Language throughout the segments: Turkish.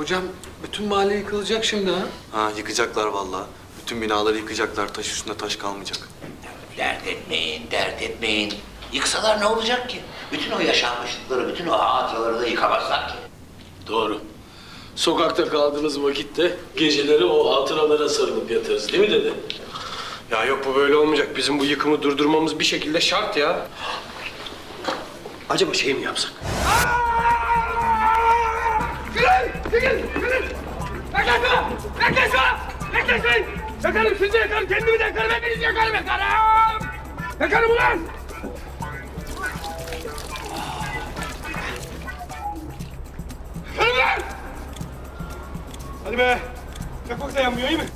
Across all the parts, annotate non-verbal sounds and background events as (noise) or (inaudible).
Hocam bütün mahalle yıkılacak şimdi ha. Ha yıkacaklar vallahi. Bütün binaları yıkacaklar. Taş üstünde taş kalmayacak. Dert etmeyin, dert etmeyin. Yıksalar ne olacak ki? Bütün o yaşanmışlıkları, bütün o hatıraları da yıkamazlar ki. Doğru. Sokakta kaldığınız vakitte geceleri o hatıralara sarılıp yatarız değil mi dede? Ya yok bu böyle olmayacak. Bizim bu yıkımı durdurmamız bir şekilde şart ya. Acaba şey mi yapsak? Yaklaşma! Yaklaşma! Yaklaşmayın! Yakarım sizi yakarım, kendimi de yakarım, hepinizi yakarım, yakarım! Yakarım ulan! Yakarım ulan! Hadi be! Çakmak da yanmıyor iyi mi?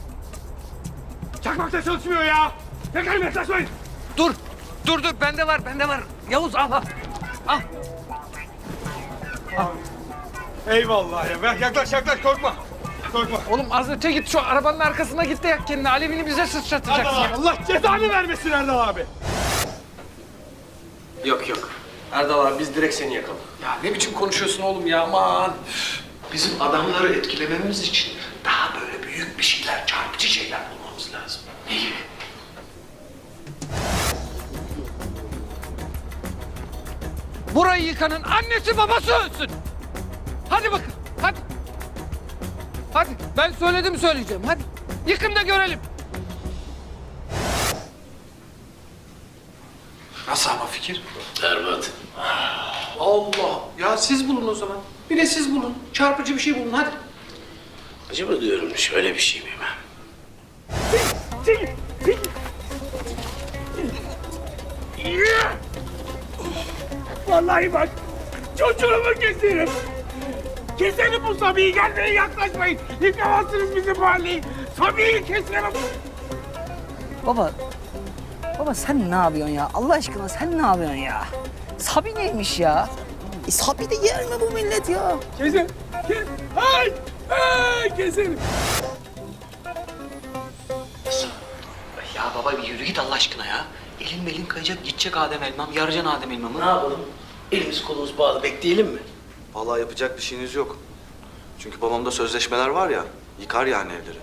Çakmak da çalışmıyor ya! Yakarım yaklaşmayın! Dur. Dur dur bende var bende var. Yavuz al al. Eyvallah ya. Bak, Yaklaş yaklaş korkma. Korkma. Oğlum az öte git şu arabanın arkasına git de yak kendini. Alevini bize sıçratacaksın. Erdal abi, Allah cezanı vermesin Erdal abi. Yok yok. Erdal abi biz direkt seni yakalım. Ya ne biçim konuşuyorsun oğlum ya aman. Bizim adamları etkilememiz için daha böyle büyük bir şeyler, çarpıcı şeyler bulmamız lazım. Ne gibi? Burayı yıkanın annesi babası ölsün. Hadi bakın hadi. Hadi ben söyledim söyleyeceğim hadi. Yıkın da görelim. Nasıl ama fikir? Berbat. Allah. Ya siz bulun o zaman. Bir de siz bulun. Çarpıcı bir şey bulun hadi. Acaba diyorum şöyle bir şey miyim ben? Vallahi bak, çocuğumu keserim. Keserim bu Sabi'yi, gelmeye yaklaşmayın. Yıkamazsınız bizim mahalleyi. Sabi'yi keserim. Baba, baba sen ne yapıyorsun ya? Allah aşkına sen ne yapıyorsun ya? Sabi neymiş ya? E, Sabi de yer mi bu millet ya? Keserim, kes. Ay, ay, keserim. Ya baba bir yürü git Allah aşkına ya. Elin belin kayacak gidecek Adem elmam. Yaracaksın Adem elmamı. Ne yapalım? Elimiz kolumuz bağlı bekleyelim mi? Vallahi yapacak bir şeyiniz yok. Çünkü babamda sözleşmeler var ya. Yıkar yani evleri.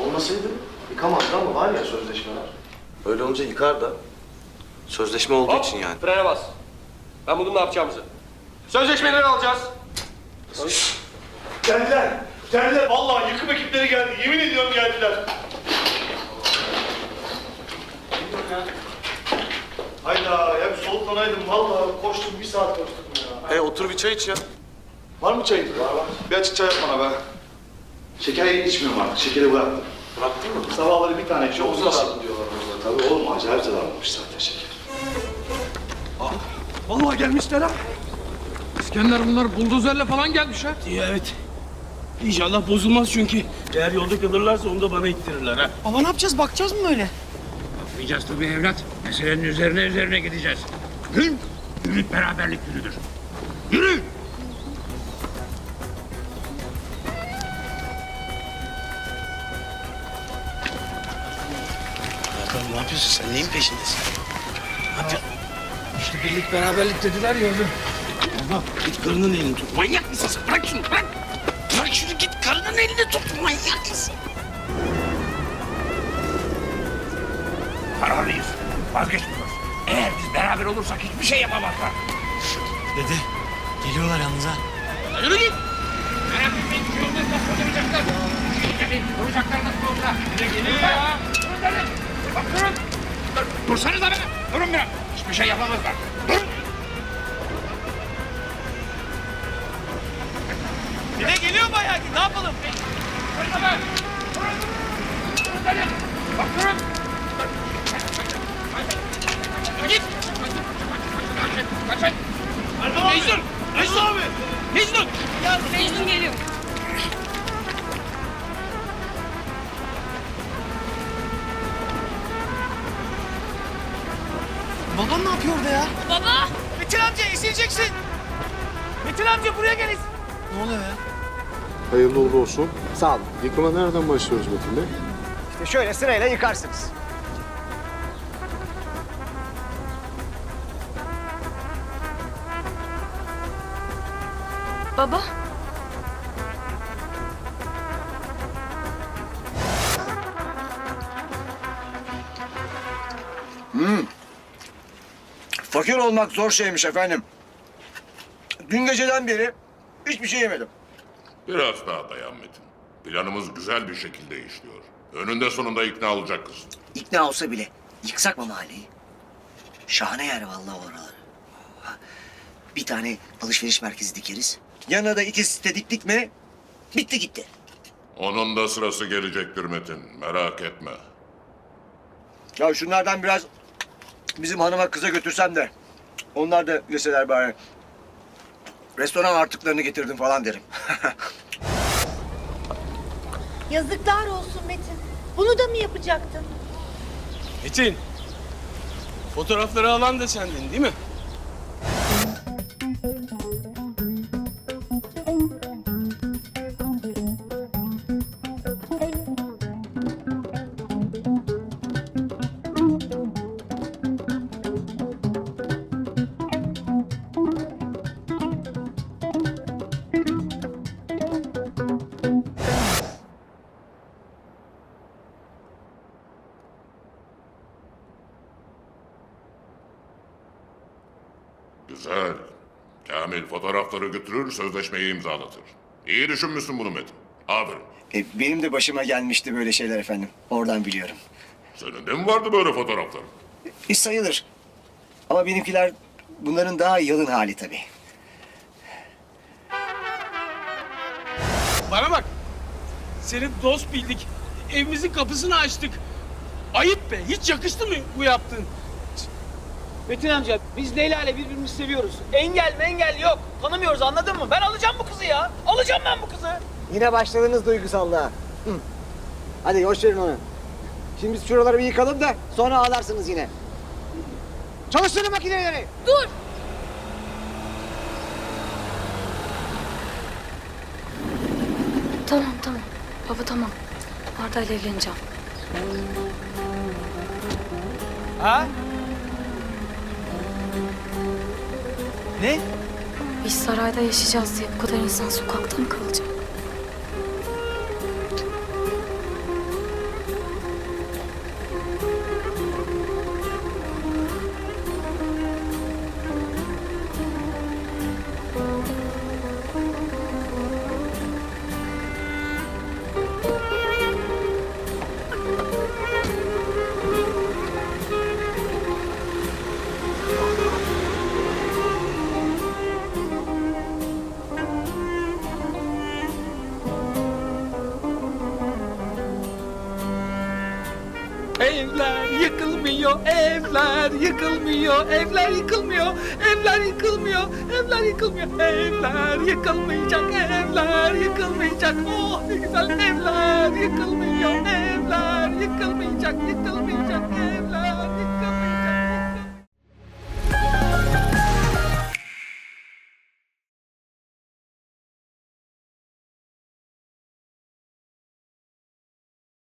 Olmasaydı yıkamazdı ama var ya sözleşmeler. Öyle olunca yıkar da. Sözleşme olduğu için yani. Frene bas. Ben buldum ne yapacağımızı. Sözleşmeleri alacağız. Geldiler. Geldiler. Vallahi yıkım ekipleri geldi. Yemin ediyorum geldiler. Hayda ya bir soluklanaydım. Vallahi koştum bir saat koştum. E otur bir çay iç ya. Var mı çayın? Var var. Bir açık çay yap bana be. Şeker içmiyorum artık. Şekeri bıraktım. Bıraktın mı? Sabahları bir tane içiyorum. Omuz nasıl diyorlar orada. Tabii oğlum acayip zararlımış zaten şeker. Vallahi gelmişler ha. İskender bunlar buldozerle falan gelmiş ha. Evet. İnşallah bozulmaz çünkü. Eğer yolda kalırlarsa onu da bana ittirirler ha. Baba ne yapacağız? Bakacağız mı öyle? Yapmayacağız tabii evlat. Meselenin üzerine üzerine gideceğiz. Gün, birlik beraberlik günüdür. Yürü! Bakalım ne yapıyorsun sen? Neyin peşindesin? İşte birlik beraberlik dediler ya oğlum. Baba git karının elini tut. Manyak mısın sen? Bırak şunu bırak. Bırak şunu git karının elini tut. Manyak mısın? Kararlıyız. Vazgeçmiyoruz. Eğer biz beraber olursak hiçbir şey yapamazlar. Dede geliyorlar yalnız ha. Yürü git! Merak etmeyin, şu yolda nasıl olacaklar? Tabii, duracaklar nasıl olsa. Bize geliyor ya. Durun dedim. Bak durun. Dur, dursanıza be. Durun biraz. Hiçbir şey yapamazlar. Durun. Bir de geliyor bayağı. Ne yapalım? Durun be. Durun. Durun dedim. Bak durun. Baban ne yapıyor orada ya? Baba! Metin amca esileceksin. Metin amca buraya gel. Ne oluyor ya? Hayırlı uğurlu olsun. Sağ olun. Yıkıma nereden başlıyoruz Metin Bey? İşte şöyle sırayla yıkarsınız. Baba. Hmm. Fakir olmak zor şeymiş efendim. Dün geceden beri hiçbir şey yemedim. Biraz daha dayan Metin. Planımız güzel bir şekilde işliyor. Önünde sonunda ikna olacak kızın. İkna olsa bile yıksak mı mahalleyi? Şahane yer vallahi oralar. Bir tane alışveriş merkezi dikeriz. Yanına da iki site diktik mi bitti gitti. Onun da sırası gelecektir Metin. Merak etme. Ya şunlardan biraz bizim hanıma kıza götürsem de onlar da yeseler bari. Restoran artıklarını getirdim falan derim. (laughs) Yazıklar olsun Metin. Bunu da mı yapacaktın? Metin. Fotoğrafları alan da sendin değil mi? Güzel. Kamil fotoğrafları götürür, sözleşmeyi imzalatır. İyi düşünmüşsün bunu Metin. Aferin. E, benim de başıma gelmişti böyle şeyler efendim. Oradan biliyorum. Senin de mi vardı böyle fotoğraflar? Hiç sayılır. Ama benimkiler bunların daha yalın hali tabii. Bana bak. Seni dost bildik. Evimizin kapısını açtık. Ayıp be. Hiç yakıştı mı bu yaptığın? Metin amca biz Leyla ile birbirimizi seviyoruz. Engel engel yok. Tanımıyoruz anladın mı? Ben alacağım bu kızı ya. Alacağım ben bu kızı. Yine başladınız duygusallığa. Hı. Hadi hoş verin onu. Şimdi biz şuraları bir yıkalım da sonra ağlarsınız yine. Çalıştırın makineleri. Dur! Tamam tamam. Baba tamam. Arda ile evleneceğim. Ha? Ne? Biz sarayda yaşayacağız diye bu kadar insan sokakta mı kalacak? Evler yıkılmıyor, evler yıkılmıyor, evler yıkılmıyor, evler yıkılmıyor, evler yıkılmıyor, evler yıkılmayacak, evler yıkılmayacak. Oh ne güzel evler yıkılmıyor, evler yıkılmayacak, yıkılmayacak, evler.